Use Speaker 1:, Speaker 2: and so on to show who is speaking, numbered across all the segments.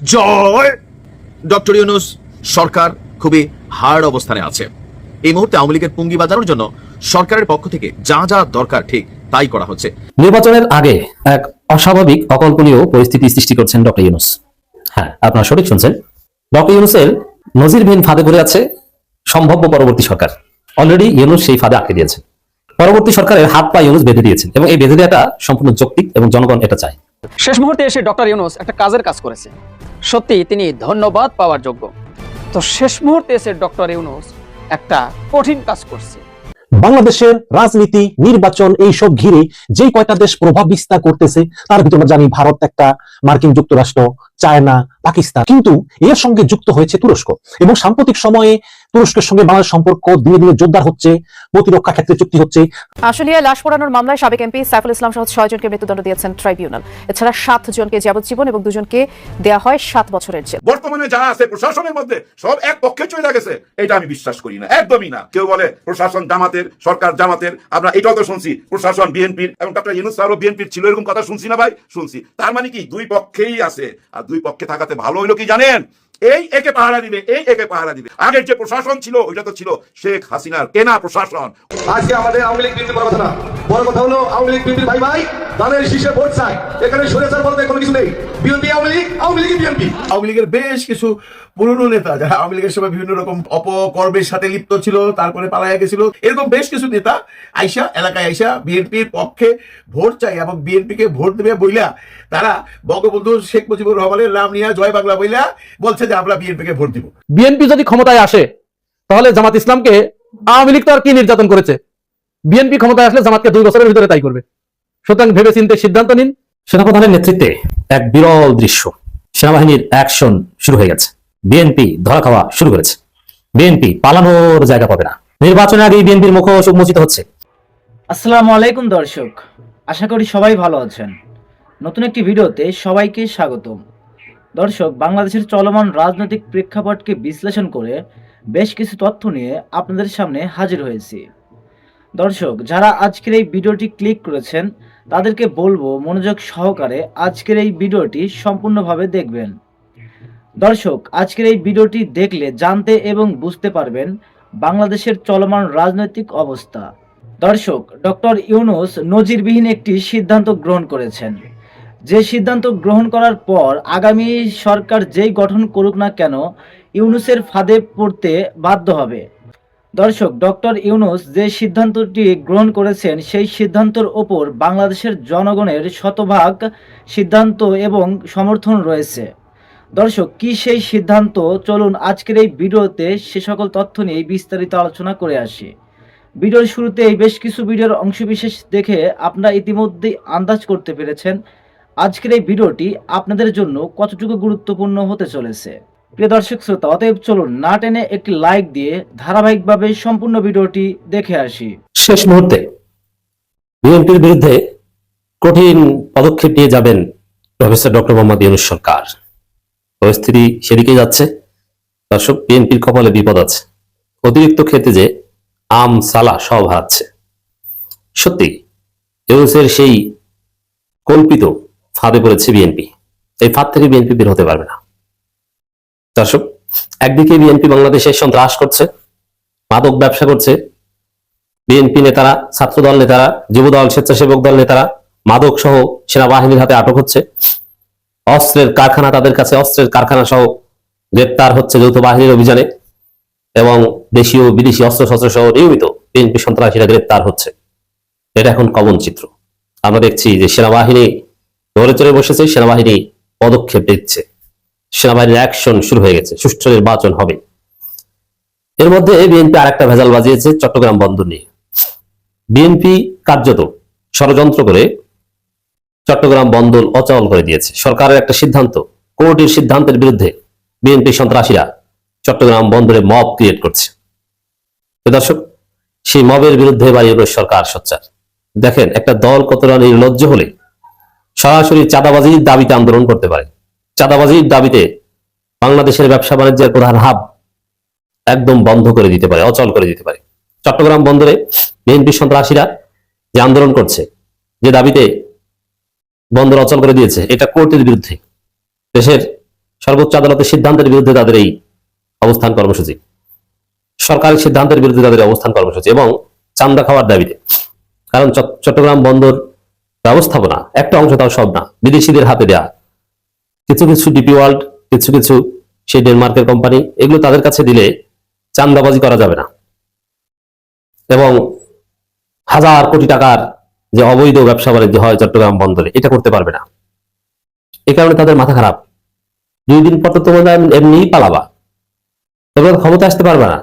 Speaker 1: জয়! Doctor Yunus, সরকার খুবই hard অবস্থানে আছে। এই মুহূর্তে আওয়ামী লীগের পুঙ্গি বাজানোর জন্য সরকারের পক্ষ থেকে যা যা দরকার ঠিক তাই করা হচ্ছে।
Speaker 2: নির্বাচনের আগে এক অস্বাভাবিক অকল্পনীয় পরিস্থিতি সৃষ্টি করছেন ডক্টর ইউনুস। হ্যাঁ আপনারা সঠিক শুনছেন। ডক্টর ইউনুসের নজিরবিহীন ফাঁদে পড়ে আছে সম্ভাব্য পরবর্তী সরকার। অলরেডি ইউনুস সেই ফাঁদে আটকে দিয়েছে পরবর্তী সরকারের হাত পা ইউনুস বেঁধে দিয়েছেন এবং এই বেঁধে দেওয়াটা সম্পূর্ণ যৌক্তিক এবং জনগণ এটা চায়।
Speaker 3: শেষ মুহূর্তে এসে ডক্টর ইউনুস একটা কাজের কাজ করেছে। সত্যি তিনি ধন্যবাদ পাওয়ার যোগ্য। তো শেষ মুহূর্তে এসে ডক্টর ইউনুস একটা কঠিন কাজ করছে।
Speaker 4: বাংলাদেশের রাজনীতি, নির্বাচন এইসব ঘিরে যে কয়টা দেশ প্রভাব বিস্তার করতেছে, তার ভিতরে জানি ভারত একটা মার্কিন যুক্তরাষ্ট্র চায়না পাকিস্তান। কিন্তু এর সঙ্গে যুক্ত হয়েছে তুরস্ক। এবং সাম্প্রতিক সময়ে তুরস্কের সঙ্গে বাংলাদেশ সম্পর্ক ধীরে ধীরে জোরদার হচ্ছে প্রতিরক্ষা ক্ষেত্রে চুক্তি হচ্ছে।
Speaker 5: আশুলিয়ায় লাশ পোড়ানোর মামলায় সাবেক এমপি সাইফুল ইসলাম সহ ছয়জনকে মৃত্যুদণ্ড দিয়েছেন ট্রাইব্যুনাল। এছাড়া সাত জনকে যাবজ্জীবন এবং দুজনকে দেয়া হয় সাত বছরের জেল।
Speaker 6: বর্তমানে যারা আছে প্রশাসনের মধ্যে সব এক পক্ষে চলে গেছে। এটা আমি বিশ্বাস করি না। একদমই না। কেউ বলে প্রশাসন জামাতের সরকার জামাতের। আমরা এটাও তো শুনছি। প্রশাসন বিএনপির এবং ডক্টর ইউনুস স্যারও বিএনপির ছিল এরকম কথা শুনছি না ভাই? শুনছি। তার মানে কি? দুই পক্ষেই আছে। আর দুই পক্ষে থাকাতে ভালো হইল কি জানেন? এই একে পাহারা দিবে, এই একে পাহারা দিবে। আগের যে প্রশাসন ছিল, ওইটা তো ছিল শেখ হাসিনার, কেনা প্রশাসন।
Speaker 7: আজকে আমাদের আওয়ামী লীগ বড় কথা না। বড় কথা হলো আওয়ামী লীগ ভাই ভাই তাদের শীর্ষে ভোট চাই এখানে বলতে কোনো কিছু নেই। BNP Awami League Awami League BNP.
Speaker 8: Awami লীগের বেশ কিছু পুরনো নেতা যারা আওয়ামী লীগের সময় বিভিন্ন রকম অপকর্মের সাথে লিপ্ত ছিল তারপরে পালাইয়া গেছিল। এরকম বেশ কিছু নেতা আইসা এলাকায় আইসা বিএনপির পক্ষে ভোট চাই এবং বিএনপিকে ভোট দেবে বইলা তারা বঙ্গবন্ধু শেখ মুজিবুর রহমানের নাম নিয়ে জয় বাংলা বইলা বলছে যে আমরা বিএনপিকে ভোট দিব।
Speaker 9: বিএনপি যদি ক্ষমতায় আসে তাহলে জামাত ইসলামকে আওয়ামী লীগ তো আর কি নির্যাতন করেছে? বিএনপি ক্ষমতায় আসলে জামাতকে দুই বছরের ভিতরে তাই করবে। সুতরাং ভেবে চিন্তে সিদ্ধান্ত নিন।
Speaker 2: সেনাপ্রধানের নেতৃত্বে এক বিরল দৃশ্য। সেনাবাহিনীর অ্যাকশন শুরু হয়ে গেছে। বিএনপি ধরা খাওয়া শুরু করেছে। বিএনপি পালানোর জায়গা পাবে না। নির্বাচনের আগেই বিএনপির মুখ উন্মোচিত হচ্ছে।
Speaker 10: আসসালামু আলাইকুম দর্শক। আশা করি সবাই ভালো আছেন। নতুন একটি ভিডিওতে সবাইকে স্বাগতম। দর্শক বাংলাদেশের চলমান রাজনৈতিক প্রেক্ষাপটকে বিশ্লেষণ করে বেশ কিছু তথ্য নিয়ে আপনাদের সামনে হাজির হয়েছি। দর্শক যারা আজকের এই ভিডিওটি ক্লিক করেছেন তাদেরকে বলব মনোযোগ সহকারে আজকের এই ভিডিওটি সম্পূর্ণভাবে দেখবেন। দর্শক, আজকের এই ভিডিওটি দেখলে, জানতে এবং বুঝতে পারবেন বাংলাদেশের চলমান রাজনৈতিক অবস্থা। দর্শক, ডক্টর ইউনুস নজিরবিহীন একটি সিদ্ধান্ত গ্রহণ করেছেন। যে সিদ্ধান্ত গ্রহণ করার পর আগামী সরকার যেই গঠন করুক না কেন, ইউনুসের ফাঁদে পড়তে বাধ্য হবে। দর্শক, ডক্টর ইউনুস যে সিদ্ধান্তটি গ্রহণ করেছেন, সেই সিদ্ধান্তের ওপর বাংলাদেশের জনগণের শতভাগ সিদ্ধান্ত এবং সমর্থন রয়েছে। দর্শক, কি সেই সিদ্ধান্ত? চলুন আজকের এই ভিডিওতে সে সকল তথ্য নিয়ে বিস্তারিত আলোচনা করে আসি। ভিডিওর শুরুতেই বেশ কিছু ভিডিওর অংশবিশেষ দেখে আপনারা ইতিমধ্যেই আন্দাজ করতে পেরেছেন, আজকের এই ভিডিওটি আপনাদের জন্য কতটুকু গুরুত্বপূর্ণ হতে চলেছে। প্রিয় দর্শক শ্রোতা, অতএব চলুন না টেনে একটি লাইক দিয়ে ধারাবাহিকভাবে সম্পূর্ণ ভিডিওটি দেখে আসি।
Speaker 2: শেষ মুহূর্তে বিএনপির বিরুদ্ধে কঠিন পদক্ষেপ নিয়ে যাবেন প্রফেসর ডক্টর মোহাম্মদ ইউনুস সরকার। পরিস্থিতি সেদিকে যাচ্ছে। দর্শক, বিএনপির কপালে বিপদ আছে। অতিরিক্ত খেতে যে আম সালা সব হারাচ্ছে। সত্যি, ইউনুসের সেই কল্পিত ফাঁদে পড়েছে বিএনপি। এই ফাঁদ থেকে বিএনপি বের হতে পারবে না। দর্শক, একদিকে বিএনপি বাংলাদেশে সন্ত্রাস করছে, মাদক ব্যবসা করছে। বিএনপি নেতারা, ছাত্রদল নেতারা, যুবদল, স্বেচ্ছাসেবক দল নেতারা মাদক সহ সেনাবাহিনীর হাতে আটক হচ্ছে। অস্ত্রের কারখানা তাদের কাছে, অস্ত্রের কারখানা সহ গ্রেপ্তার হচ্ছে যৌথ বাহিনীর অভিযানে এবং দেশীয় বিদেশি অস্ত্র শস্ত্র সহ নিয়মিত বিএনপি সন্ত্রাসীরা গ্রেপ্তার হচ্ছে। এটা এখন কমন চিত্র। আমরা দেখছি যে সেনাবাহিনী ধরে চড়ে বসেছে, সেনাবাহিনী পদক্ষেপ নিচ্ছে। সেনাবাহিনীর অ্যাকশন শুরু হয়ে গেছে। সুষ্ঠু নির্বাচন হবে। এর মধ্যে বিএনপি আরেকটা ভেজাল বাজিয়েছে চট্টগ্রাম বন্দর নিয়ে। বিএনপি কার্যত ষড়যন্ত্র করে চট্টগ্রাম বন্দর অচল করে দিয়েছে। সরকারের একটা সিদ্ধান্ত কোর্টের সিদ্ধান্তের বিরুদ্ধে বিএনপি সন্ত্রাসীরা চট্টগ্রাম বন্দরে মব ক্রিয়েট করছে। দর্শক, সেই মবের বিরুদ্ধে ইউরোপ সরকার সোচ্চার। দেখেন, একটা দল কতটা নির্লজ্জ হলে সরাসরি চাঁদাবাজির দাবিতে আন্দোলন করতে পারে। চাঁদাবাজির দাবিতে বাংলাদেশের ব্যবসা বাণিজ্যের প্রধান হাব একদম বন্ধ করে দিতে পারে, অচল করে দিতে পারে। চট্টগ্রাম বন্দরে বিএনপি সন্ত্রাসীরা যে আন্দোলন করছে, যে দাবিতে বন্দর অচল করে দিয়েছে, এটা কোর্টের বিরুদ্ধে। দেশের সর্বোচ্চ আদালতের সিদ্ধান্তের বিরুদ্ধে তাদের এই অবস্থান কর্মসূচি। সরকারি সিদ্ধান্তের বিরুদ্ধে তাদের অবস্থান কর্মসূচি এবং চান্দা খাওয়ার দাবিতে। কারণ চট- চট্টগ্রাম বন্দর ব্যবস্থাপনা একটা অংশ তাও সব না, বিদেশিদের হাতে দেয়া কিছু কিছু ডিপি ওয়ার্ল্ড কিছু কিছু সেই ডেনমার্কের কোম্পানি এগুলো তাদের কাছে দিলে চান্দাবাজি করা যাবে না। এবং হাজার কোটি টাকার যে অবৈধ ব্যবসা বাণিজ্য হয় চট্টগ্রাম বন্দরে, এটা করতে পারবে না। এ কারণে তাদের মাথা খারাপ। দুই দিন পর তো তোমরা এমনিই পালাবা। তোমরা ক্ষমতা আসতে পারবে না।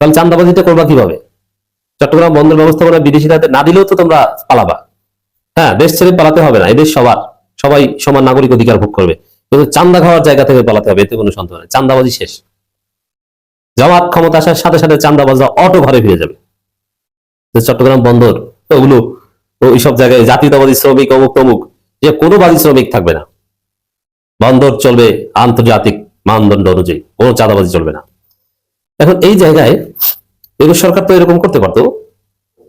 Speaker 2: তাহলে চান্দাবাজিটা করবা কীভাবে? চট্টগ্রাম বন্দর ব্যবস্থাপনা বিদেশিরা না দিলেও তো তোমরা পালাবা। হ্যাঁ দেশ ছেড়ে পালাতে হবে না এদেশ সবার। সবাই সমান নাগরিক অধিকার ভোগ করবে। কিন্তু চান্দা খাওয়ার জায়গা থেকে পালাতে হবে, এতে কোনো সন্দেহ নেই। চান্দাবাজি শেষ। জামাত ক্ষমতা আসার সাথে সাথে চান্দাবাজরা অটো ঘরে ফিরে যাবে। চট্টগ্রাম বন্দর, ওগুলো ওইসব জায়গায় জাতীয়তাবাদী শ্রমিক, অমুক তমুক যে কোনো বাদী শ্রমিক থাকবে না। বন্দর চলবে আন্তর্জাতিক মানদণ্ড অনুযায়ী, কোনো চাঁদাবাজি চলবে না। এখন এই জায়গায় এগুলো সরকার তো এরকম করতে পারতো।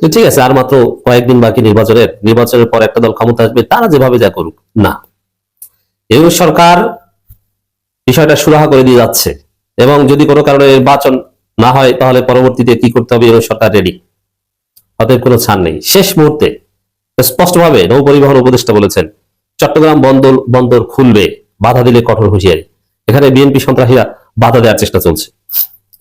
Speaker 2: তো ঠিক আছে, আর মাত্র কয়েকদিন বাকি নির্বাচনের নির্বাচনের পর একটা দল ক্ষমতা আসবে, তারা যেভাবে যা করুক, না। এই সরকার বিষয়টা সুরাহা করে দিয়ে যাচ্ছে, এবং যদি কোনো কারণে নির্বাচন না হয়, তাহলে পরবর্তীতে কি করতে হবে? এই সরকার রেডি অতএব কোনো ছাড় নেই। শেষ মুহূর্তে স্পষ্টভাবে নৌ পরিবহন উপদেষ্টা বলেছেন, চট্টগ্রাম বন্দর বন্দর খুলবে, বাধা দিলে কঠোর হুঁশিয়ারি। এখানে বিএনপি সন্ত্রাসীরা বাধা দেওয়ার চেষ্টা চলছে।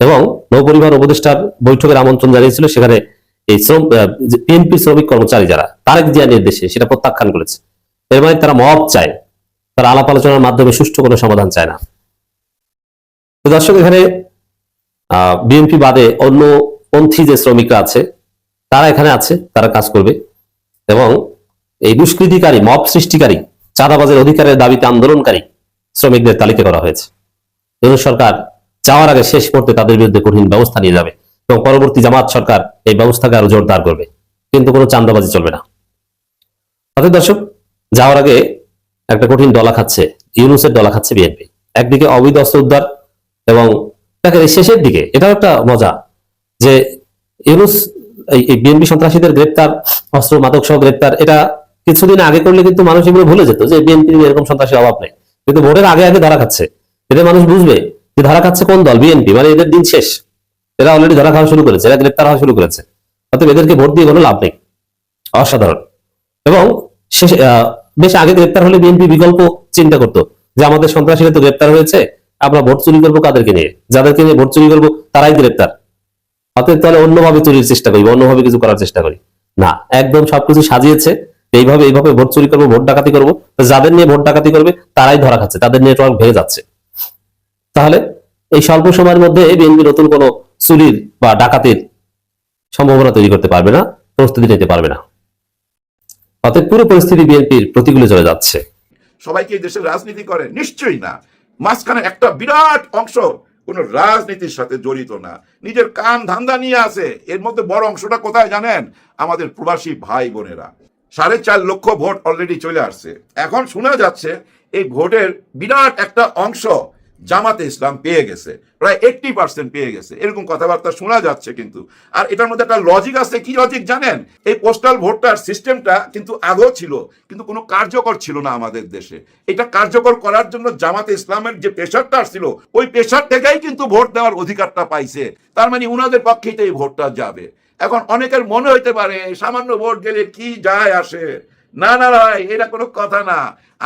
Speaker 2: এবং নৌ পরিবহন উপদেষ্টার বৈঠকের আমন্ত্রণ জানিয়েছিল, সেখানে এই শ্রম বিএনপি শ্রমিক কর্মচারী যারা, তারেক জিয়া নির্দেশে সেটা প্রত্যাখ্যান করেছে। এর মানে তারা মব চায়, তারা আলাপ আলোচনার মাধ্যমে সুষ্ঠু কোনো সমাধান চায় না। তো দর্শক, এখানে বিএনপি বাদে অন্য পন্থী যে শ্রমিকরা আছে, তারা এখানে আছে, তারা কাজ করবে। এবং এই দুষ্কৃতিকারী, মব সৃষ্টিকারী, চাঁদাবাজের অধিকারের দাবিতে আন্দোলনকারী শ্রমিকদের তালিকা করা হয়েছে। সরকার যাওয়ার আগে শেষ করতে তাদের বিরুদ্ধে কঠিন ব্যবস্থা নিয়ে যাবে। এবং পরবর্তী জামাত সরকার এই ব্যবস্থাকে আরও জোরদার করবে। কিন্তু কোনো চান্দাবাজি চলবে না। অর্থাৎ দর্শক, যাওয়ার আগে একটা কঠিন ডলা খাচ্ছে, ইউনুসের ডলা খাচ্ছে বিএনপি। একদিকে অবৈধ অস্ত্র উদ্ধার এবং দেখেন শেষের দিকে, এটাও একটা মজা যে ইউনুস, এই বিএনপি সন্ত্রাসীদের গ্রেপ্তার, অস্ত্র মাদক সহ গ্রেপ্তার, এটা কিছুদিন আগে করলে কিন্তু মানুষ এগুলো ভুলে যেত যে বিএনপি এরকম সন্ত্রাসীর অভাব নেই। কিন্তু ভোটের আগে আগে ধরা খাচ্ছে। এতে মানুষ বুঝবে যে ধরা খাচ্ছে কোন দল? বিএনপি। মানে এদের দিন শেষ। এরা অলরেডি ধরা খাওয়া শুরু করেছে, এরা গ্রেপ্তার হওয়া শুরু করেছে। অতএব এদেরকে ভোট দিয়ে কোনো লাভ নেই। অসাধারণ। এবং শেষে বেশ আগে গ্রেপ্তার হলে বিএনপি বিকল্প চিন্তা করতো যে আমাদের সন্ত্রাসীরা তো গ্রেপ্তার হয়েছে, আমরা ভোট চুরি করব কাদেরকে নিয়ে? যাদেরকে নিয়ে ভোট চুরি করব, তারাই গ্রেপ্তার। অতএব তাহলে অন্যভাবে চুরির চেষ্টা করি অন্যভাবে কিছু করার চেষ্টা করি। না, একদম সবকিছু সাজিয়েছে, এইভাবে এইভাবে ভোট চুরি করব, ভোট ডাকাতি করব। যাদের নিয়ে ভোট ডাকাতি করবে, তারাই ধরা খাচ্ছে, তাদের নেটওয়ার্ক ভেঙে যাচ্ছে। তাহলে এই স্বল্প সময়ের মধ্যে বিএনপি নতুন কোনো চুরির বা ডাকাতির সম্ভাবনা তৈরি করতে পারবে না, প্রস্তুতি নিতে পারবে না। অতএব পুরো পরিস্থিতি বিএনপির প্রতিকূলে চলে যাচ্ছে।
Speaker 6: সবাইকে দেশের রাজনীতি করে নিশ্চয়ই না। মাঝখানে একটা বিরাট অংশ কোন রাজনীতির সাথে জড়িত না। নিজের কান ধান্দা নিয়ে আছে। এর মধ্যে বড় অংশটা কোথায় জানেন? আমাদের প্রবাসী ভাই বোনেরা। সাড়ে চার লক্ষ ভোট অলরেডি চলে আসছে। এখন শোনা যাচ্ছে এই ভোটের বিরাট একটা অংশ জামাতে ইসলাম পেয়ে গেছে, প্রায় এইটটি পার্সেন্ট পেয়ে গেছে। এরকম কথাবার্তা শোনা যাচ্ছে কিন্তু। আর এটার মধ্যে একটা লজিক আছে, কি লজিক জানেন? এই পোস্টাল ভোটটার সিস্টেমটা কিন্তু আগেও ছিল, কিন্তু কোনো কার্যকর ছিল না আমাদের দেশে। এটা কার্যকর করার জন্য জামাতে ইসলামের যে প্রেশারটা আসছিল, ওই প্রেশার থেকেই কিন্তু ভোট দেওয়ার অধিকারটা পাইছে। তার মানে উনাদের পক্ষেই তো এই ভোটটা যাবে। এখন অনেকের মনে হইতে পারে, সামান্য ভোট গেলে কি যায় আসে? না না ভাই, এটা কোনো কথা না।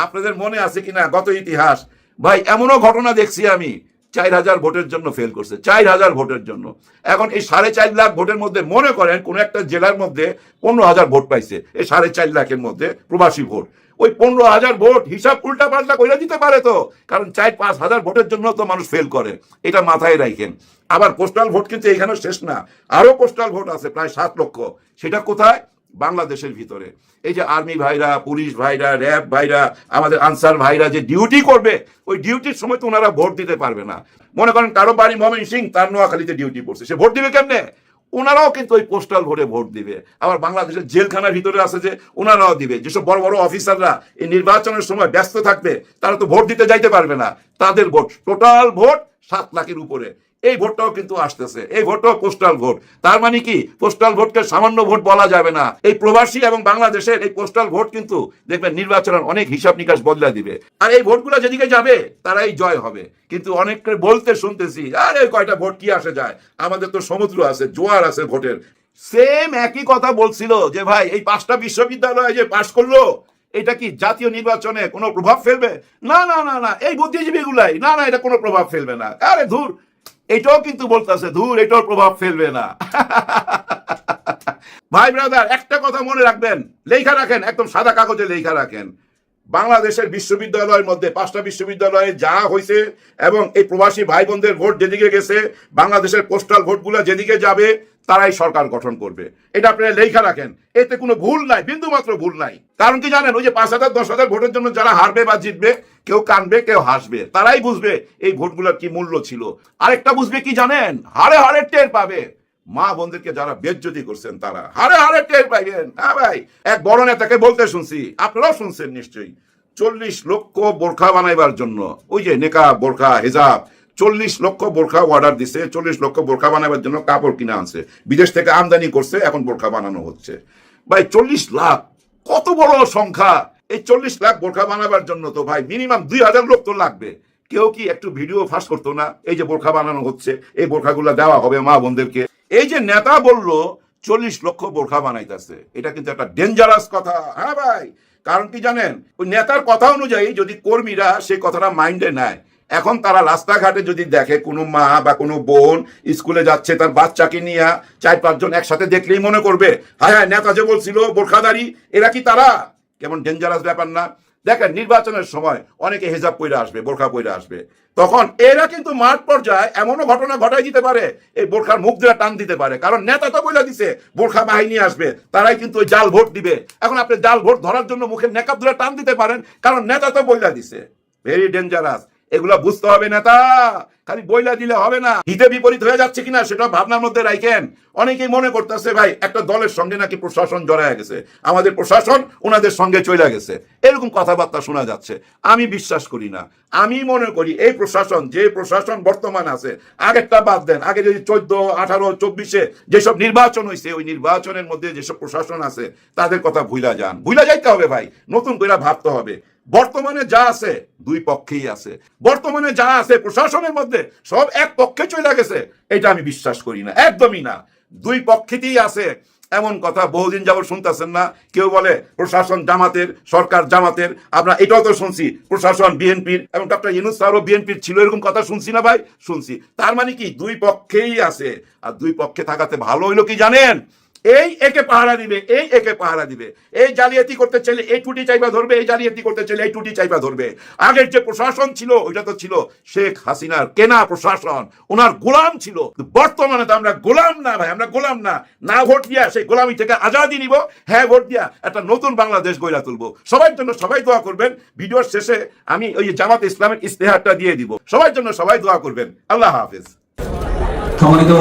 Speaker 6: আপনাদের মনে আছে কিনা? গত ইতিহাস ভাই, এমনও ঘটনা দেখছি আমি। চার হাজার ভোটের জন্য ফেল করছে, চার হাজার ভোটের জন্য। এখন এই সাড়ে চার লাখ ভোটের মধ্যে মনে করেন কোন একটা জেলার মধ্যে পনেরো হাজার ভোট পাইছে, এই সাড়ে চার লাখের মধ্যে প্রবাসী ভোট। ওই পনেরো হাজার ভোট হিসাব উল্টা পাল্টা করে দিতে পারে তো, কারণ চার পাঁচ হাজার ভোটের জন্য তো মানুষ ফেল করে, এটা মাথায় রাখেন আবার পোস্টাল ভোট কিন্তু এখানে শেষ না আরও পোস্টাল ভোট আছে, প্রায় সাত লক্ষ। সেটা কোথায়? বাংলাদেশের ভিতরে। এই যে আর্মি ভাইরা পুলিশ ভাইরা র্যাব ভাইরা, আমাদের আনসার ভাইরা যে ডিউটি করবে, ওই ডিউটির সময় তো ওনারা ভোট দিতে পারবে না। মনে করেন কারও বাড়ি মমিন সিং, তার নোয়াখালীতে ডিউটি পড়ছে সে ভোট দিবে কেমনে? ওনারাও কিন্তু ওই পোস্টাল ভোটে ভোট দিবে। আবার বাংলাদেশের জেলখানার ভিতরে আছে যে, ওনারাও দিবে। যেসব বড় বড় অফিসাররা এই নির্বাচনের সময় ব্যস্ত থাকবে, তারা তো ভোট দিতে যাইতে পারবে না। তাদের ভোট টোটাল ভোট সাত লাখের উপরে। এই ভোটটাও কিন্তু আসতেছে। এই ভোটটাও পোস্টাল ভোট তার মানে কি? পোস্টাল ভোটকে সামান্য ভোট বলা যাবে না। এই প্রবাসী এবং বাংলাদেশের এই পোস্টাল ভোট কিন্তু দেখবেন নির্বাচনের অনেক হিসাব নিকাশ বদলা দিবে। আর এই ভোটগুলো যেদিকে যাবে, তারাই জয় হবে। কিন্তু অনেককে বলতে শুনতেছি, আরে, কয়টা ভোট কি আসে যায়? আমাদের তো সমুদ্র আছে, জোয়ার আছে ভোটের। সেম একই কথা বলছিল যে, ভাই, এই পাঁচটা বিশ্ববিদ্যালয়ে যে পাশ করল, এটা কি জাতীয় নির্বাচনে কোনো প্রভাব ফেলবে? না না না না, এই বুদ্ধিজীবী গুলাই না না, এটা কোনো প্রভাব ফেলবে না। আরে ধুর এটাও কিন্তু বলতেছে, ধুর এটাও প্রভাব ফেলবে না। ভাই ব্রাদার একটা কথা মনে রাখবেন, লেখা রাখেন, একদম সাদা কাগজে লেখা রাখেন। বাংলাদেশের বিশ্ববিদ্যালয়ের মধ্যে পাঁচটা বিশ্ববিদ্যালয়ে যা হয়েছে এবং এই প্রবাসী ভাই বোনদের ভোট যেদিকে গেছে, বাংলাদেশের পোস্টাল ভোটগুলো যেদিকে যাবে তারাই সরকার গঠন করবে। এটা আপনারা লেখা রাখেন। এতে কোনো ভুল নাই বিন্দু মাত্র ভুল নাই। কারণ কি জানেন, ওই যে পাঁচ হাজার, দশ হাজার ভোটের জন্য যারা হারবে বা জিতবে, কেউ কানবে, কেউ হাসবে। তারাই বুঝবে এই ভোটগুলোর কি মূল্য ছিল। আরেকটা বুঝবে কি জানেন, হারে হারে টের পাবে। মা বোনদেরকে যারা বেজ্জতি করছেন তারা, হারে হারে টের পাইবেন। হ্যাঁ ভাই, এক বড় নেতাকে বলতে শুনছি, আপনারাও শুনছেন নিশ্চয়ই। চল্লিশ লক্ষ বোরখা বানাইবার জন্য, ওই যে নেকা বোরখা, হেজাব চল্লিশ লক্ষ বোরখা অর্ডার দিছে, চল্লিশ লক্ষ বোরখা বানাবার জন্য কাপড় কিনে আনছে। বিদেশ থেকে আমদানি করছে, এখন বোরখা বানানো হচ্ছে। ভাই, চল্লিশ লাখ, কত বড় সংখ্যা? এই চল্লিশ লাখ বোরখা বানাবার জন্য তো ভাই মিনিমাম দুই হাজার লোক তো লাগবে। কেউ কি একটু ভিডিও ফাঁস করতো না? এই যে বোরখা বানানো হচ্ছে, এই বোরখাগুলো দেওয়া হবে মা বোনদেরকে। এই যে নেতা বলল, চল্লিশ লক্ষ বোরখা বানাইতেছে। এটা কিন্তু একটা ডেঞ্জারাস কথা। হ্যাঁ ভাই, কারণ কি জানেন? ওই নেতার কথা অনুযায়ী যদি কর্মীরা সেই কথাটা মাইন্ডে নেয় এখন তারা রাস্তাঘাটে যদি দেখে কোনো মা বা কোনো বোন স্কুলে যাচ্ছে, তার বাচ্চাকে নিয়ে চার পাঁচজন একসাথে দেখলেই মনে করবে হ্যাঁ হ্যাঁ নেতা যে বলছিল, বোরখাদারি, এরা কি তারা? কেমন ডেঞ্জারাস ব্যাপার না? দেখেন, নির্বাচনের সময় অনেকে হেজাব পইরা আসবে, বোরখা পইরা আসবে। তখন এরা কিন্তু মাঠ পর্যায়ে এমনও ঘটনা ঘটাই দিতে পারে, এই বোরখার মুখ দিয়ে টান দিতে পারে। কারণ নেতা তো বলে দিছে, বোরখা বাহিনী আসবে, তারাই কিন্তু ওই জাল ভোট দিবে। এখন আপনি জাল ভোট ধরার জন্য মুখে নেকাব ধরে টান দিতে পারেন, কারণ নেতা তো বইলা দিছে। ভেরি ডেঞ্জারাস এগুলা বুঝতে হবে নেতা। খালি বইলা দিলে হবে না। হিতে বিপরীত হয়ে যাচ্ছে কিনা সেটা ভাবনার মধ্যে রাখেন অনেকেই মনে করতেছে, ভাই, একটা দলের সঙ্গে নাকি প্রশাসন জড়ায় গেছে। আমাদের প্রশাসন ওনাদের সঙ্গে চলে গেছে। এরকম কথাবার্তা শোনা যাচ্ছে। আমি বিশ্বাস করি না। আমি মনে করি এই প্রশাসন, যে প্রশাসন বর্তমান আছে, আগেরটা বাদ দেন। আগে যদি চোদ্দ, আঠারো, চব্বিশে যেসব নির্বাচন হয়েছে ওই নির্বাচনের মধ্যে যেসব প্রশাসন আছে, তাদের কথা ভুলা যান। ভুলা যাইতে হবে, ভাই। নতুন করে ভাবতে হবে। বর্তমানে যা আছে, দুই পক্ষেই আছে। বর্তমানে যা আছে প্রশাসনের মধ্যে, সব এক পক্ষে চলে গেছে। এটা আমি বিশ্বাস করি না, একদমই না। দুই পক্ষেতেই আছে। এমন কথা বহুদিন যাবত শুনতেছেন না। কেউ বলে, প্রশাসন জামাতের, সরকার জামাতের, আমরা এটাও তো শুনছি। প্রশাসন, বিএনপির, এবং ডক্টর ইউনুস স্যারও বিএনপির ছিল, এরকম কথা শুনছি না ভাই? শুনছি। তার মানে কি? দুই পক্ষেই আছে। আর দুই পক্ষে থাকাতে ভালো হইল কি জানেন? এই একে পাহারা দিবে, এই একে পাহারা দিবে। এই জালিয়াতি করতে চাইলে এই টুটি চাইবা ধরবে, এই জালিয়াতি করতে চাইলে এই টুটি চাইবা ধরবে। আগের যে প্রশাসন ছিল, ওইটা তো ছিল শেখ হাসিনার কেনা প্রশাসন। ওনার গোলাম ছিল। বর্তমানে তো আমরা গোলাম না ভাই, আমরা গোলাম না। না ভোট দিয়া সেই গোলামি থেকে আজাদি নিব হ্যাঁ ভোট দিয়া একটা নতুন বাংলাদেশ গড়া তুলবো। সবার জন্য সবাই দোয়া করবেন, ভিডিওর শেষে আমি ওই জামাত ইসলামের ইস্তেহারটা দিয়ে দিব। সবার জন্য সবাই দোয়া করবেন। আল্লাহ হাফিজ।
Speaker 11: সম্মানিত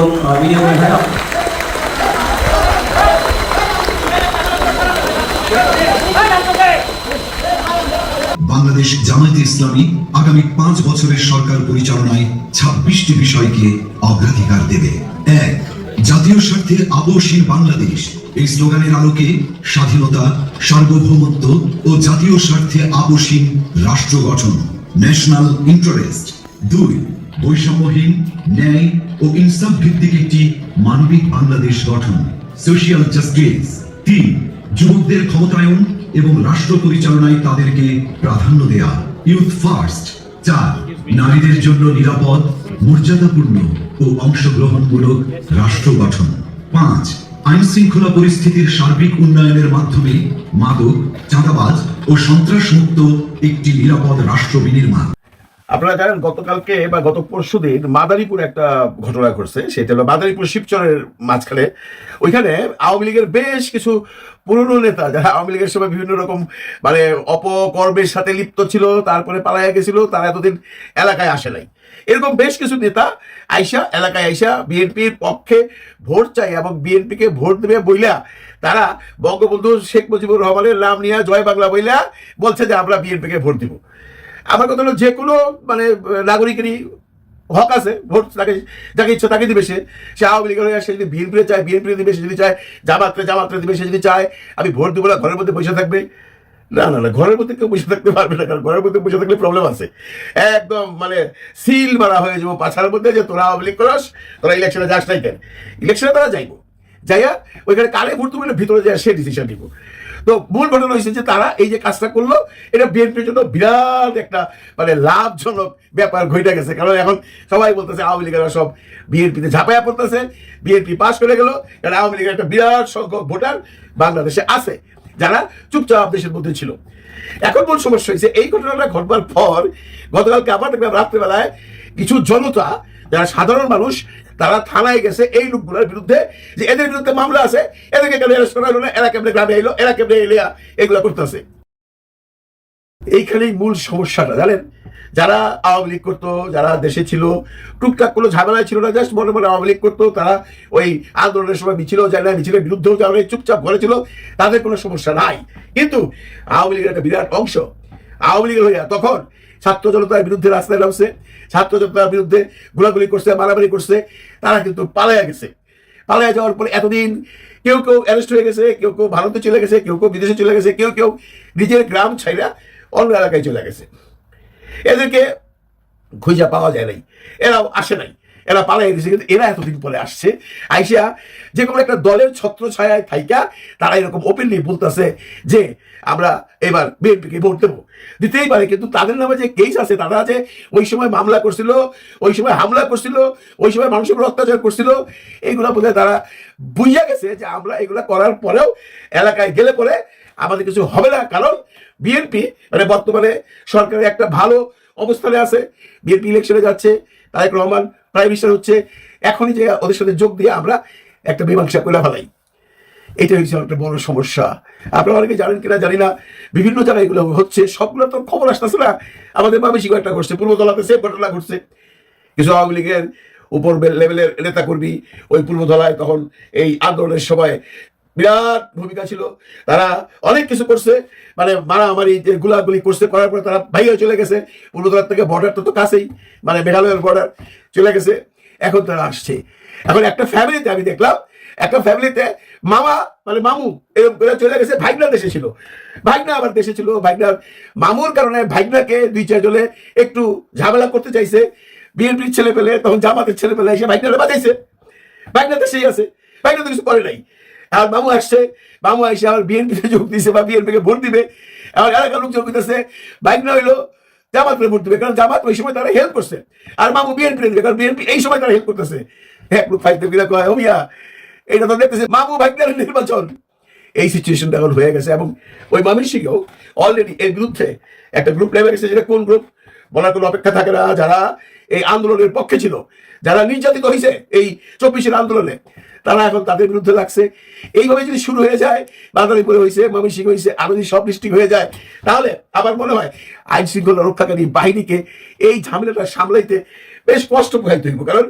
Speaker 12: বাংলাদেশ জামায়াতে ইসলামী আগামী পাঁচ বছরের সরকার পরিচালনায় ছাব্বিশটি বিষয়কে অগ্রাধিকার দেবে। এক, জাতীয় স্বার্থে আবশ্যিক বাংলাদেশ। এই স্লোগানের আলোকে স্বাধীনতা, সার্বভৌমত্ব ও জাতীয় স্বার্থে আবশ্যিক রাষ্ট্র গঠন। National interest. দুই, বৈষম্যহীন, ন্যায় ও ইনসাফ ভিত্তিক একটি মানবিক বাংলাদেশ গঠন। Social justice. তিন যুবকদের ক্ষমতায়ন এবং রাষ্ট্র পরিচালনায় তাদেরকে প্রাধান্য দেয়া। ইউথ ফার্স্ট চার, নারীদের জন্য নিরাপদ, মর্যাদাপূর্ণ ও অংশগ্রহণমূলক রাষ্ট্র গঠন। পাঁচ আইন শৃঙ্খলা পরিস্থিতির সার্বিক উন্নয়নের মাধ্যমে মাদক, চাঁদাবাজ ও সন্ত্রাস মুক্ত একটি নিরাপদ রাষ্ট্র বিনির্মাণ।
Speaker 8: আপনারা জানেন, গতকালকে বা গত পরশু দিন মাদারীপুর একটা ঘটনা ঘটছে। সেটা হলো মাদারীপুর শিবচরের মাঝখানে। ওইখানে আওয়ামী লীগের বেশ কিছু পুরনো নেতা, যারা আওয়ামী লীগের সময় বিভিন্ন রকম মানে অপকর্মের সাথে লিপ্ত ছিল, তারপরে পালাইয়া গেছিল, তারা এতদিন এলাকায় আসে নাই। এরকম বেশ কিছু নেতা আইসা, এলাকায় আইসা বিএনপির পক্ষে ভোট চাই এবং বিএনপিকে ভোট দেবে বইলা তারা বঙ্গবন্ধু শেখ মুজিবুর রহমানের নাম নিয়ে জয় বাংলা বইলা বলছে যে আমরা বিএনপিকে ভোট দিব। আমার কথা হলো যে কোনো মানে নাগরিকেরই হক আছে, ভোট তাকে যাকে ইচ্ছা তাকে দিবে সে। সে আওয়ামী লীগের হয়ে সে যদি বিএনপি চায় বিএনপি দিবে, সে যদি চায়, জামাতরে জামাতরে দিবে, সে যদি চায়, আমি ভোট দিব না, ঘরের মধ্যে বসে থাকবে। না না না, ঘরের মধ্যে কেউ বসে থাকতে পারবে না, কারণ ঘরের মধ্যে বসে থাকলে প্রবলেম আছে। একদম মানে সিল মারা হয়ে যাব পাছার মধ্যে যে তোরা আওয়ামী লীগ করস, তোরা ইলেকশনে যাস নাই কেন? ইলেকশনে তারা যাইবো। যাইয়া ওইখানে কারে ভোট না, ভিতরে যায় সে ডিসিশন নিব। তো মূল ঘটনা হয়েছে যে তারা এই যে কাজটা করল, এটা বিএনপির জন্য বিরাট একটা মানে লাভজনক ব্যাপার ঘটে গেছে। কারণ এখন সবাই বলতেছে, আওয়ামী লীগেরা সব বিএনপিতে ঝাঁপাইয়া পড়তেছে। বিএনপি পাশ করে গেল। কারণ আওয়ামী লীগের একটা বিরাট সংখ্যক ভোটার বাংলাদেশে আছে, যারা চুপচাপ দেশের মধ্যে ছিল। এখন মূল সমস্যা হয়েছে, এই ঘটনাটা ঘটবার পর গতকালকে আবার দেখলাম রাত্রেবেলায় কিছু জনতা যারা সাধারণ মানুষ তারা থানায় গেছে এই লোকগুলোর বিরুদ্ধে যে এদের বিরুদ্ধে মামলা আছে এদেরকে কেন অ্যারেস্ট করা হলো এরা কেমনে গ্রামে এলো? এরা কেমনে এলে এগুলো করতেছে এইখানেই মূল সমস্যাটা জানেন? যারা আওয়ামী লীগ করতো যারা দেশে ছিল টুকটাক কোনো ঝামেলায় ছিল না জাস্ট মনে মনে আওয়ামী লীগ করতো তারা ওই আন্দোলনের সময় মিছিলও যায় না মিছিলের বিরুদ্ধেও নেই, চুপচাপ ঘরে ছিল তাদের কোনো সমস্যা নাই। কিন্তু আওয়ামী লীগের একটা বিরাট অংশ আওয়ামী লীগের হইয়া তখন ছাত্র জনতার বিরুদ্ধে রাস্তায় নামছে ছাত্র বিরুদ্ধে গোলাগুলি করছে, মারামারি করছে, তারা কিন্তু পালাইয়া গেছে। পালাইয়া যাওয়ার পরে এতদিন কেউ কেউ অ্যারেস্ট হয়ে গেছে, কেউ কেউ ভারতে চলে গেছে, কেউ কেউ বিদেশে চলে গেছে, কেউ কেউ নিজের গ্রাম ছাইরা অন্য এলাকায় চলে গেছে। এদেরকে খুঁজা পাওয়া যায় নাই, এরাও আসে নাই। এরা পালাই গেছে কিন্তু এরা এতদিন পরে আসছে। আইসা যে কোনো একটা দলের ছত্র ছায়ায় থাইকা, তারা এরকম ওপেনলি বলতেছে যে, আমরা এবার বিএনপিকে ভোট দেবো। দিতেই পারে, কিন্তু তাদের নামে যে কেস আছে, তারা যে ওই সময় মামলা করছিল, ওই সময় হামলা করছিল, ওই সময় মানুষের উপর অত্যাচার করছিল, এইগুলো বোধ তারা বুঝিয়া গেছে যে আমরা এগুলো করার পরেও এলাকায় গেলে পরে আমাদের কিছু হবে না। কারণ বিএনপি মানে বর্তমানে সরকারের একটা ভালো অবস্থানে আছে বিএনপি ইলেকশনে যাচ্ছে তারেক রহমান প্রাইম মিনিস্টার হচ্ছে, এখনই যে ওদের সাথে যোগ দিয়ে আমরা একটা মীমাংসা করে ফেলাই। এটা হচ্ছে একটা বড় সমস্যা। আপনারা অনেকে জানেন কিনা, জানি না। বিভিন্ন জায়গায় এগুলো হচ্ছে সবগুলো তো খবর আসতেছে না। আমাদের মামিসি একটা ঘটছে পূর্বতলাতে সেম ঘটনা ঘটছে। কিছু আওয়ামী লীগের উপর লেভেলের নেতা কর্মী ওই পূর্বতলায় তখন এই আন্দোলনের সময় বিরাট ভূমিকা ছিল। তারা অনেক কিছু করছে। মানে মারামারি, যে গুলাগুলি করছে, করার পরে তারা বাইরে চলে গেছে। পূর্বতলার থেকে বর্ডার তো তো কাছেই মানে মেঘালয়ের বর্ডার চলে গেছে। এখন তারা আসছে। এখন একটা ফ্যামিলিতে আমি দেখলাম, একটা ফ্যামিলিতে মামা মানে মামু, এরকম করে চলে গেছে। ভাইগনা দেশে ছিল। ভাইগনা আবার দেশে ছিল। ভাইগনার মামুর কারণে ভাইগনাকে দুই চারজনে একটু ঝামেলা করতে চাইছে। বিএনপির ছেলে পেলে তখন জামাতের ছেলে পেলে এসে ভাইগনারে বাঁচাইছে। ভাইগনা দেশেই আছে। ভাইগনা তো কিছু করে নাই। আর মামু আসছে মামু আসছে, আবার বিএনপিতে যোগ দিছে বা বিএনপিকে ভোট দিবে। আবার এলাকার লোক যোগ দিতেছে ভাইগনা হইল জামাত ভোট দিবে, কারণ জামাত ওই সময় তারা হেল্প করছে। আর মামু বিএনপি দিবে, কারণ বিএনপি এই সময় তারা হেল্প করতেছে। এক লোক কয় এটা তো দেখতেছে মামু নির্বাচন। এই সিচুয়েশনটা এখন হয়ে গেছে এবং ওই অলরেডি এর বিরুদ্ধে একটা গ্রুপ নেমে গেছে যেটা কোন গ্রুপ বলার কোনো অপেক্ষা থাকে না, যারা এই আন্দোলনের পক্ষে ছিল, যারা নির্যাতিত হয়েছে এই চব্বিশের আন্দোলনে। তারা এখন তাদের বিরুদ্ধে লাগছে। এইভাবে যদি শুরু হয়ে যায় বাঙালিপুরে হয়েছে ময়মনসিংহ হয়েছে আরও যদি সব ডিস্ট্রিক্ট হয়ে যায়, তাহলে আমার মনে হয় আইন শৃঙ্খলা রক্ষাকারী বাহিনীকে এই ঝামেলাটা সামলাইতে বেশ কষ্ট পোহাইতে হইব। কারণ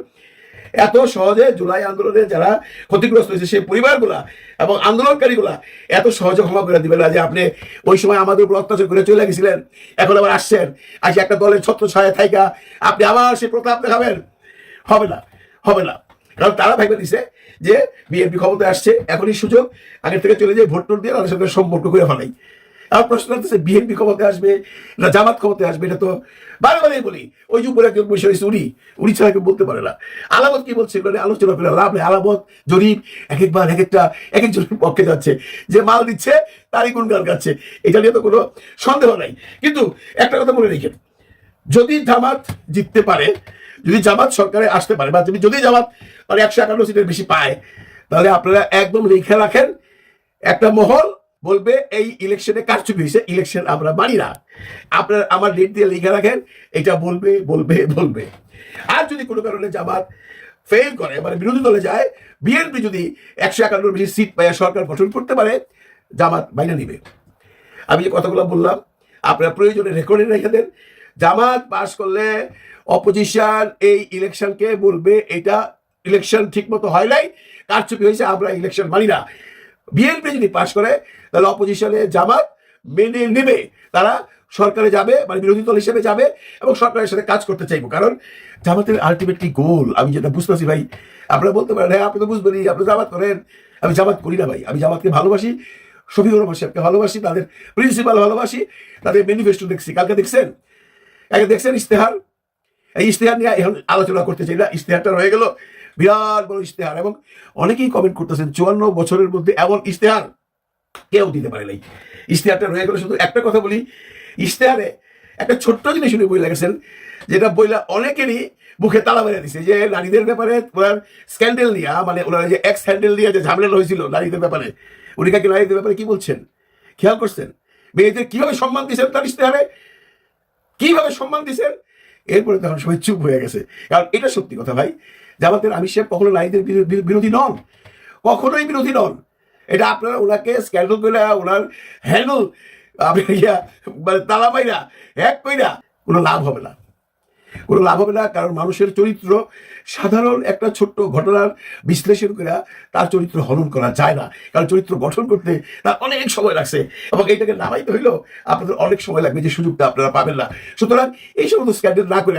Speaker 8: এত সহজে জুলাই আন্দোলনে যারা ক্ষতিগ্রস্ত হয়েছে, সেই পরিবারগুলা এবং আন্দোলনকারীগুলা এত সহজে ক্ষমা করে দিবে না যে আপনি ওই সময় আমাদের উপর অত্যাচার করে চলে গেছিলেন, এখন আবার আসছেন। আসে একটা দলের ছত্র ছায়া থাইকা, আপনি আবার সেই প্রতাপ দেখাবেন। হবে না হবে না। কারণ তারা ভাইবে দিছে যে বিএনপি ক্ষমতায় আসছে, এখনই সুযোগ, আগের থেকে চলে যায় ভোট টোট দিয়ে তাদের সঙ্গে সম্পর্ক করে ফেলাই। আমার প্রশ্ন হচ্ছে, বিএনপি ক্ষমতায় আসবে না জামাত ক্ষমতায় আসবে? এটা তো বারে বলি, ওই যে উপরে একজন বসে উনি উনি ছাড়া বলতে পারে না। আলামত কি বলছে এগুলো আলোচনা করে লাভ নেই। আলামত, জরিপ এক একবার এক একটা এক একজনের পক্ষে যাচ্ছে। যে মাল দিচ্ছে, তারই গুণগান গাচ্ছে। এটা নিয়ে তো কোনো সন্দেহ নাই। কিন্তু একটা কথা বলে রেখেন যদি জামাত জিততে পারে যদি জামাত সরকারে আসতে পারে, বা যদি যদি জামাত মানে একশো একান্ন সিটের বেশি পায়, তাহলে আপনারা একদম লিখে রাখেন, একটা মহল বলবে এই ইলেকশনে কারচুপি হয়েছে ইলেকশন আমরা মানি না। আপনার আমার ডেট দিয়ে লিখে রাখেন, এটা বলবে বলবে বলবে। আর যদি কোনো কারণে জামাত ফেল করে মানে বিরোধী দলে যায় বিএনপি যদি একশো একান্নর বেশি সিট পায়, সরকার গঠন করতে পারে, জামাত মাইনে নিবে। আমি যে কথাগুলো বললাম, আপনার প্রয়োজনে রেকর্ডে রেখে দেন। জামাত পাস করলে অপোজিশন এই ইলেকশনকে বলবে, এটা ইলেকশন ঠিক মতো হয় নাই, কারচুপি হয়েছে, আমরা ইলেকশন মানি না। বিএনপি যদি পাশ করে, তাহলে অপোজিশনে জামাত মেনে নেবে। তারা সরকারে যাবে মানে বিরোধী দল হিসেবে যাবে, এবং সরকারের সাথে কাজ করতে চাইব। কারণ জামাতের আলটিমেটলি গোল আমি যেটা বুঝতেছি ভাই, আপনারা বলতে পারেন হ্যাঁ আপনি তো বুঝবেনই, আপনি জামাত করেন। আমি জামাত করি না ভাই, আমি জামাতকে ভালোবাসি শফিউর রহমান সাহেবকে ভালোবাসি, তাদের প্রিন্সিপাল ভালোবাসি, তাদের ম্যানিফেস্টো দেখছি। কালকে দেখছেন? আগে দেখছেন ইশতেহার? এই ইশতেহার নিয়ে এখন আলোচনা করতে চাই না, ইশতেহারটা রয়ে গেল। বিরাট বড় ইশতেহার এবং অনেকেই কমেন্ট করতেছেন, চুয়ান্ন বছরের মধ্যে এমন ইশতেহার কেউ দিতে পারে নাই। ইশতেহারটা রয়ে গেল শুধু একটা কথা বলি, ইশতেহারে একটা ছোট্ট জিনিস উনি বই লেগেছেন যেটা বইলা অনেকেরই মুখে তালা মেরে দিছে, যে নারীদের ব্যাপারে ওনার স্ক্যান্ডেল নিয়ে মানে ওনার যে এক্স হ্যান্ডেল নিয়ে যে ঝামেলা হয়েছিল নারীদের ব্যাপারে, উনি কাকে নারীদের ব্যাপারে কি বলছেন? খেয়াল করছেন? মেয়েদের কীভাবে সম্মান দিয়েছেন তার ইশতেহারে? কীভাবে সম্মান দিয়েছেন? এরপরে তখন সবাই চুপ হয়ে গেছে। কারণ এটা সত্যি কথা ভাই, জামাতের আমি সাহেব কখনো নারীদের বিরো- বিরো- বিরোধী নন। কখনোই বিরোধী নন। এটা আপনারা ওনাকে স্ক্যান্ডেল করে, ওনার হ্যান্ডেল আপনি ইয়া মানে তালা পাইরা এক কইরা কোনো লাভ হবে না। কোনো লাভ হবে না, কারণ মানুষের চরিত্র সাধারণ একটা ছোট্ট ঘটনার বিশ্লেষণ করে তার চরিত্র হনন করা যায় না। কারণ চরিত্র গঠন করতে তার অনেক সময় লাগছে। এবং এইটাকে নামাইতে হইলেও আপনাদের অনেক সময় লাগবে যে সুযোগটা আপনারা পাবেন না। সুতরাং এই সমস্ত স্ক্যান্ডেল না করে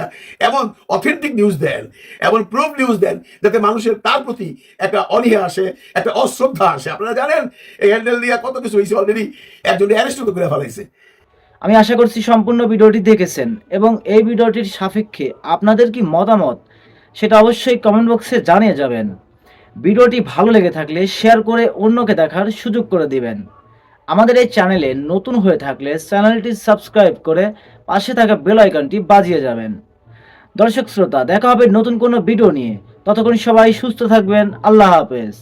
Speaker 8: এমন অথেন্টিক নিউজ দেন, এমন প্রুফ নিউজ দেন, যাতে মানুষের তার প্রতি একটা অনীহা আসে, একটা অশ্রদ্ধা আসে। আপনারা জানেন, এই হ্যান্ডেল নিয়ে কত কিছু হয়েছে অলরেডি একজন অ্যারেস্ট করে ফেলাইছে।
Speaker 10: আমি আশা করছি সম্পূর্ণ ভিডিওটি দেখেছেন এবং এই ভিডিওটির সাপেক্ষে আপনাদের কি মতামত সেটা অবশ্যই কমেন্ট বক্সে জানিয়ে যাবেন। ভিডিওটি ভালো লেগে থাকলে শেয়ার করে অন্যকে দেখার সুযোগ করে দিবেন। আমাদের এই চ্যানেলে নতুন হয়ে থাকলে চ্যানেলটি সাবস্ক্রাইব করে পাশে থাকা বেল আইকনটি বাজিয়ে যাবেন। দর্শক শ্রোতা, দেখা হবে নতুন কোনো ভিডিও নিয়ে। ততক্ষণ সবাই সুস্থ থাকবেন। আল্লাহ হাফেজ।